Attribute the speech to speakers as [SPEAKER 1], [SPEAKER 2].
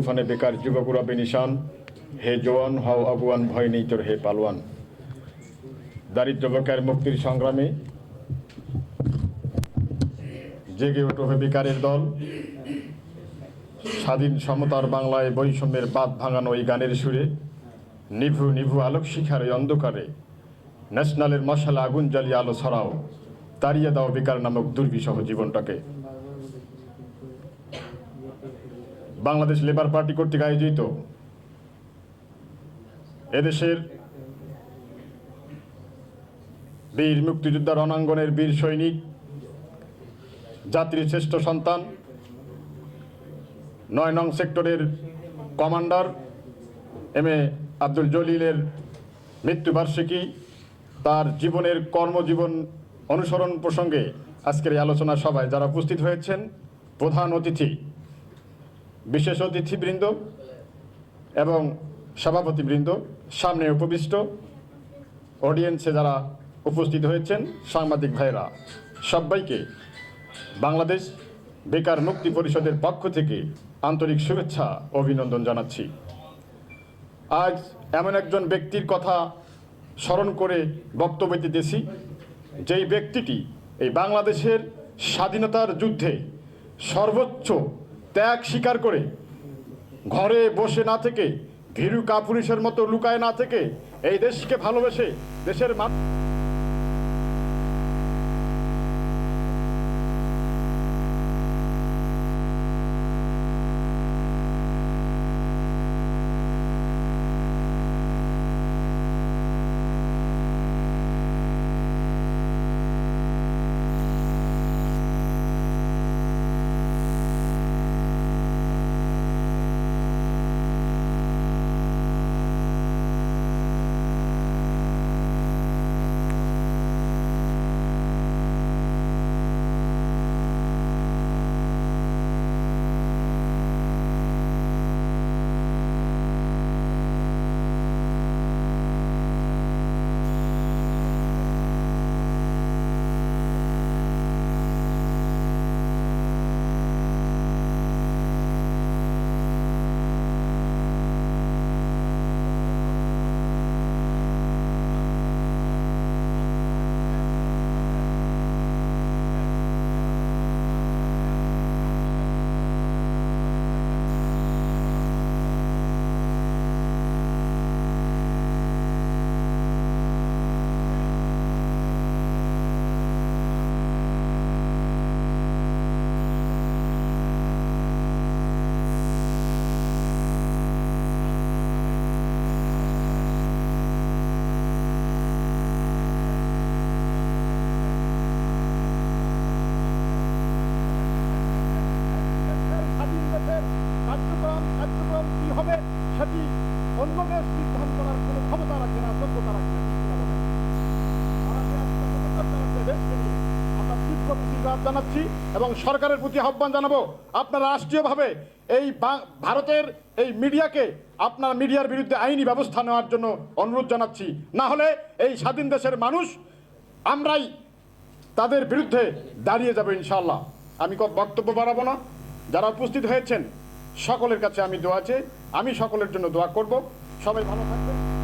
[SPEAKER 1] তুফানে বেকার যুবকুরা বেনিশান হে জোয়ান হও আগুয়ান, ভয় নেই তোর হে পালোয়ান। দারিদ্র বেকার মুক্তির সংগ্রামে জেগে ওঠো হে বেকারের দল। স্বাধীন সমতার বাংলায় বৈষম্যের বাদ ভাঙানো এই গানের সুরে, নিভু নিভু আলোক শিখার এই অন্ধকারে, ন্যাশনালের মশালা আগুন জ্বালিয়ে আলো ছড়াও, তাড়িয়ে দাও বেকার নামক দুর্বিষহ জীবনটাকে। বাংলাদেশ লেবার পার্টি কর্তৃক আয়োজিত। এদেশের বীর মুক্তিযোদ্ধা রণাঙ্গনের বীর সৈনিক, জাতির শ্রেষ্ঠ সন্তান, নয় নং সেক্টরের কমান্ডার, এম এ আব্দুল জলিলের মৃত্যুবার্ষিকী তার জীবনের কর্মজীবন অনুসরণ প্রসঙ্গে আজকের এই আলোচনা সভায় যারা উপস্থিত হয়েছেন, প্রধান অতিথি বিশেষ অতিথিবৃন্দ এবং সভাপতিবৃন্দ, সামনে উপবিষ্ট অডিয়েন্সে যারা উপস্থিত হয়েছেন, সাংবাদিক ভাইরা সবাইকে বাংলাদেশ বেকার মুক্তি পরিষদের পক্ষ থেকে আন্তরিক শুভেচ্ছা, অভিনন্দন জানাচ্ছি। আজ এমন একজন ব্যক্তির কথা স্মরণ করে বক্তব্য দিতেছি, যেই ব্যক্তিটি এই বাংলাদেশের স্বাধীনতার যুদ্ধে সর্বোচ্চ ত্যাগ স্বীকার করে। ঘরে বসে না থেকে, ভীরু কাপুরুষের মতো লুকায় না থেকে, এই দেশকে ভালোবেসে দেশের মানুষ
[SPEAKER 2] জানাচ্ছি এবং সরকারের প্রতি আহ্বান জানাব। আপনারা রাষ্ট্রীয়ভাবে এই ভারতের এই মিডিয়াকে আপনার মিডিয়ার বিরুদ্ধে আইনি ব্যবস্থা নেওয়ার জন্য অনুরোধ জানাচ্ছি। না হলে এই স্বাধীন দেশের মানুষ আমরাই তাদের বিরুদ্ধে দাঁড়িয়ে যাবে ইনশাল্লাহ আমি বক্তব্য বাড়াবো না। যারা উপস্থিত হয়েছেন, সকলের কাছে আমি দোয়া চাই আমি সকলের জন্য দোয়া করব। সবাই ভালো থাকবেন।